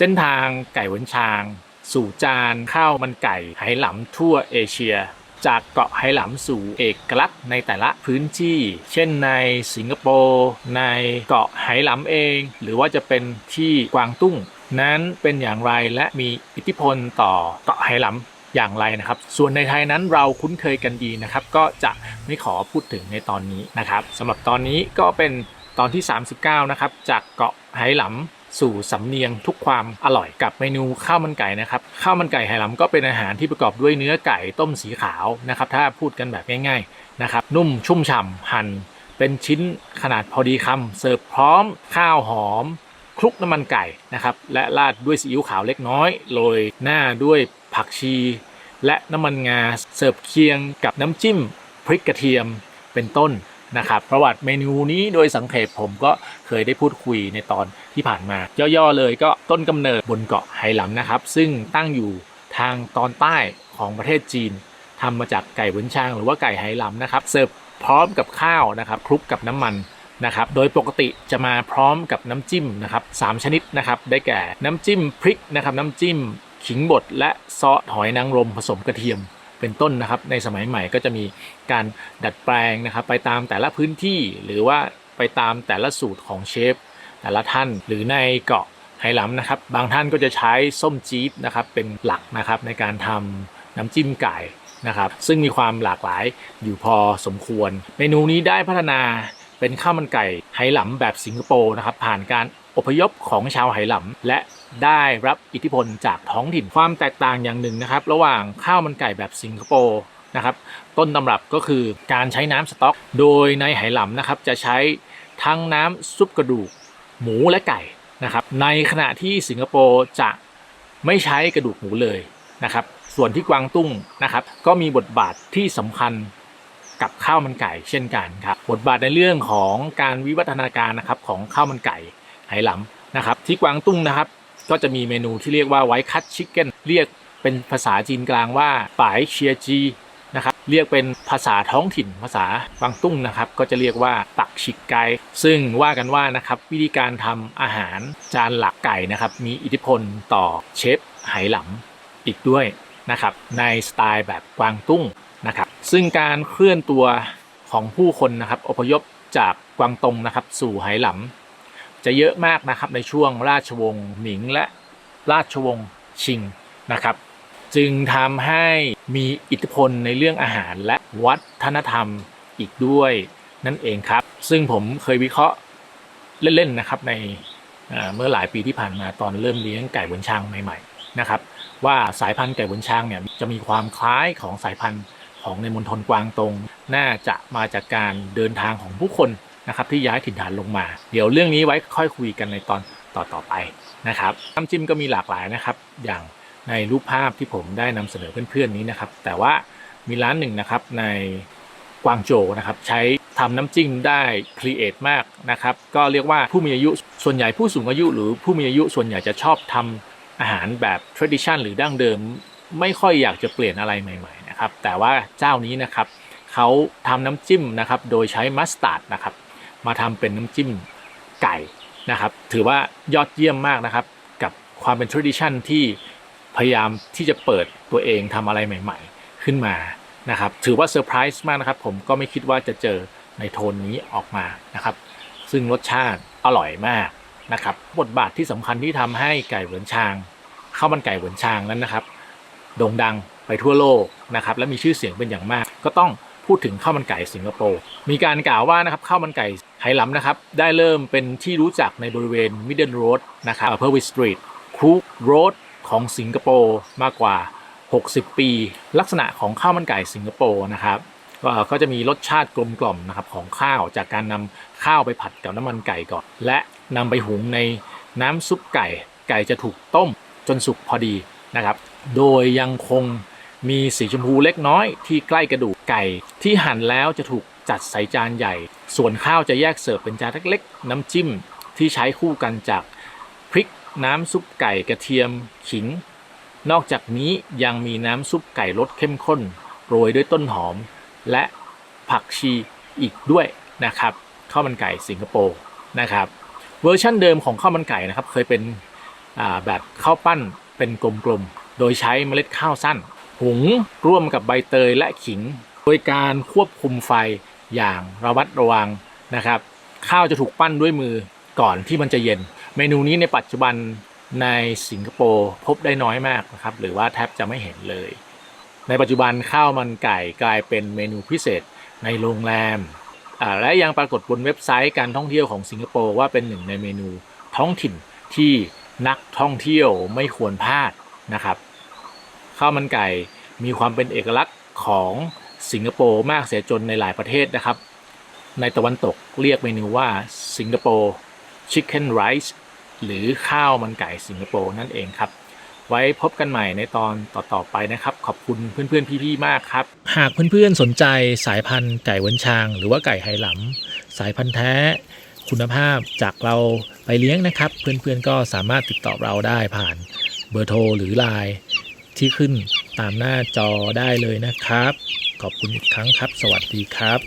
เส้นทางไก่หวนชาง สู่จานข้าวมันไก่ไหหลำทั่วเอเชีย จากเกาะไหหลำสู่เอกลักษณ์ในแต่ละพื้นที่ เช่นในสิงคโปร์ในเกาะไหหลำเอง หรือว่าจะเป็นที่กวางตุ้ง นั้นเป็นอย่างไรและมีอิทธิพลต่อเกาะไหหลำอย่างไรนะครับ ส่วนในไทยนั้นเราคุ้นเคยกันดีนะครับ ก็จะไม่ขอพูดถึงในตอนนี้นะครับสำหรับตอนนี้ก็เป็นตอนที่ 39 นะครับ จากเกาะไหหลำ สู่สำเนียงทุกความอร่อยกับเมนูข้าวมันไก่นะครับข้าวมันไก่ไหหลำก็เป็นอาหารที่ประกอบด้วยเนื้อไก่ต้มสีขาวนะครับถ้าพูดกันแบบง่ายๆนะครับนุ่มชุ่มฉ่ำหั่นเป็นชิ้นขนาดพอดีคำเสิร์ฟพร้อมข้าวหอมคลุกน้ำมันไก่นะครับและราดด้วยซีอิ๊วขาวเล็กน้อยโรยหน้าด้วยผักชี และน้ำมันงาเสิร์ฟเคียงกับน้ำจิ้มพริกกระเทียมเป็นต้น นะครับประวัติเมนูนี้โดยสังเขปผมก็เคยได้พูดคุยในตอนที่ผ่านมา ย่อๆเลยก็ต้นกำเนิดบนเกาะไหหลำนะครับ ซึ่งตั้งอยู่ทางตอนใต้ของประเทศจีนทำมาจากไก่เหวินชางหรือว่าไก่ไหหลำนะครับเสิร์ฟพร้อมกับข้าวนะครับคลุกกับน้ำมันนะครับโดยปกติจะมาพร้อมกับน้ำจิ้มนะครับสามชนิดนะครับได้แก่น้ำจิ้มพริกนะครับน้ำจิ้มขิงบดและซอสหอยนางรมผสมกระเทียม เป็นต้นนะครับ ในสมัยใหม่ก็จะมีการดัดแปลงนะครับ ไปตามแต่ละพื้นที่หรือว่าไปตามแต่ละสูตรของเชฟแต่ละท่านหรือในเกาะไหหลำนะครับ บางท่านก็จะใช้ส้มจี๊ดนะครับเป็นหลักนะครับในการทำน้ำจิ้มไก่นะครับซึ่งมีความหลากหลายอยู่พอสมควร เมนูนี้ได้พัฒนาเป็นข้าวมันไก่ไหหลำแบบสิงคโปร์นะครับผ่านการ อพยพของชาวไหหลำและได้รับอิทธิพลจากท้องถิ่นความแตกต่างอย่างหนึ่งนะครับ ระหว่างข้าวมันไก่แบบสิงคโปร์นะครับ ต้นตำรับก็คือการใช้น้ำสต๊อก โดยในไหหลำนะครับจะใช้ทั้งน้ำซุปกระดูก หมูและไก่นะครับ ในขณะที่สิงคโปร์จะไม่ใช้กระดูกหมูเลยนะครับ ส่วนที่กวางตุ้งนะครับ ก็มีบทบาทที่สำคัญกับข้าวมันไก่เช่นกันครับ บทบาทในเรื่องของการวิวัฒนาการนะครับของข้าวมันไก่ ไหหลำนะครับที่กวางตุ้งนะครับ ก็จะมีเมนูที่เรียกว่าไวท์คัตชิคเก้นเรียกเป็นภาษาจีนกลางว่าป๋ายเชียจีนะครับเรียกเป็นภาษาท้องถิ่นภาษากวางตุ้งนะครับ ก็จะเรียกว่าปักชิกไก่ซึ่งว่ากันว่านะครับวิธีการทำอาหารจานหลักไก่นะครับ มีอิทธิพลต่อเชฟไหหลำอีกด้วยนะครับในสไตล์แบบกวางตุ้งนะครับซึ่งการเคลื่อนตัวของผู้คนนะครับอพยพจากกวางตงนะครับสู่ไหหลำ จะเยอะมากนะครับในช่วงราชวงศ์หมิงและราชวงศ์ชิงนะครับ จึงทำให้มีอิทธิพลในเรื่องอาหารและวัฒนธรรมอีกด้วยนั่นเองครับ ซึ่งผมเคยวิเคราะห์เล่นๆนะครับในเมื่อหลายปีที่ผ่านมาตอนเริ่มเลี้ยงไก่บนช่างใหม่ๆนะครับว่าสายพันธุ์ไก่บนช่างเนี่ยจะมีความคล้ายของสายพันธุ์ของในมณฑลกวางตงน่าจะมาจากการเดินทางของผู้คน นะครับที่ย้ายถิ่นฐานลงมา เดี๋ยวเรื่องนี้ไว้ค่อยคุยกันในตอนต่อๆไปนะครับน้ำจิ้มก็มีหลากหลายนะครับ อย่างในรูปภาพที่ผมได้นำเสนอเพื่อนๆนี้นะครับ แต่ว่ามีร้านหนึ่งนะครับในกวางโจวนะครับใช้ทำน้ำจิ้มได้ครีเอทมากนะครับก็เรียกว่าผู้มีอายุส่วนใหญ่ผู้สูงอายุ หรือผู้มีอายุส่วนใหญ่จะชอบทำอาหารแบบ tradition หรือดั้งเดิม ไม่ค่อยอยากจะเปลี่ยนอะไรใหม่ๆนะครับแต่ว่าเจ้านี้นะครับเขาทำน้ำจิ้มนะครับโดยใช้มัสตาร์ดนะครับ มาทำเป็นน้ำจิ้มไก่นะครับ ถือว่ายอดเยี่ยมมากนะครับ กับความเป็น tradition ที่พยายามที่จะเปิดตัวเองทำอะไรใหม่ ๆ ขึ้นมานะครับ ถือว่าเซอร์ไพรส์มากนะครับ ผมก็ไม่คิดว่าจะเจอในโทนนี้ออกมานะครับ ซึ่งรสชาติอร่อยมากนะครับ บทบาทที่สำคัญที่ทำให้ไก่เหวินชางข้าวมันไก่เหวินชางนั้นนะครับโด่งดังไปทั่วโลกนะครับ และมีชื่อเสียงเป็นอย่างมาก ก็ต้องพูดถึงข้าวมันไก่สิงคโปร์มีการกล่าวว่านะครับข้าวมันไก่ ไหหลำนะครับ ได้เริ่มเป็นที่รู้จักในบริเวณ Middle Road นะครับเพอร์วิสตรีทครูโรดของสิงคโปร์มากกว่า 60 ปี ลักษณะของข้าวมันไก่สิงคโปร์นะครับก็ก็จะมีรสชาติกลมกล่อมนะครับของข้าวจากการนำข้าวไปผัดกับน้ำมันไก่ก่อน และนำไปหุงในน้ำซุปไก่ ไก่จะถูกต้มจนสุกพอดีนะครับ โดยยังคงมีสีชมพูเล็กน้อยที่ใกล้กระดูกไก่ที่หั่นแล้วจะถูก จัดใส่จานใหญ่ ส่วนข้าวจะแยกเสิร์ฟเป็นจานเล็กๆ น้ำจิ้มที่ใช้คู่กันจากพริกน้ำซุปไก่กระเทียมขิง นอกจากนี้ยังมีน้ำซุปไก่รสเข้มข้น โรยด้วยต้นหอม และผักชีอีกด้วยนะครับข้าวมันไก่สิงคโปร์นะครับเวอร์ชันเดิมของข้าวมันไก่นะครับเคยเป็นแบบข้าวปั้นเป็นกลมๆ โดยใช้เมล็ดข้าวสั้น หุงร่วมกับใบเตยและขิง โดยการควบคุมไฟ อย่างระมัดระวังนะครับ ข้าวจะถูกปั้นด้วยมือก่อนที่มันจะเย็น เมนูนี้ในปัจจุบันในสิงคโปร์พบได้น้อยมากนะครับ หรือว่าแทบจะไม่เห็นเลย ในปัจจุบันข้าวมันไก่กลายเป็นเมนูพิเศษในโรงแรมและยังปรากฏบนเว็บไซต์การท่องเที่ยวของสิงคโปร์ว่าเป็นหนึ่งในเมนูท้องถิ่นที่นักท่องเที่ยวไม่ควรพลาดนะครับข้าวมันไก่มีความเป็นเอกลักษณ์ของ สิงคโปร์มากเสียจนในหลายประเทศนะครับ ในตะวันตกเรียกเมนูว่าสิงคโปร์ชิคเก้นไรซ์หรือข้าวมันไก่สิงคโปร์นั่นเองครับ ไว้พบกันใหม่ในตอนต่อๆไปนะครับ ขอบคุณเพื่อนๆพี่ๆมากครับ หากเพื่อนๆสนใจสายพันธุ์ไก่เวนชาง หรือว่าไก่ไหหลำสายพันธุ์แท้คุณภาพจากเราไปเลี้ยงนะครับ เพื่อนๆก็สามารถติดต่อเราได้ผ่านเบอร์โทรหรือไลน์ที่ขึ้นตามหน้าจอได้เลยนะครับ ขอบคุณอีกครั้งครับ สวัสดีครับ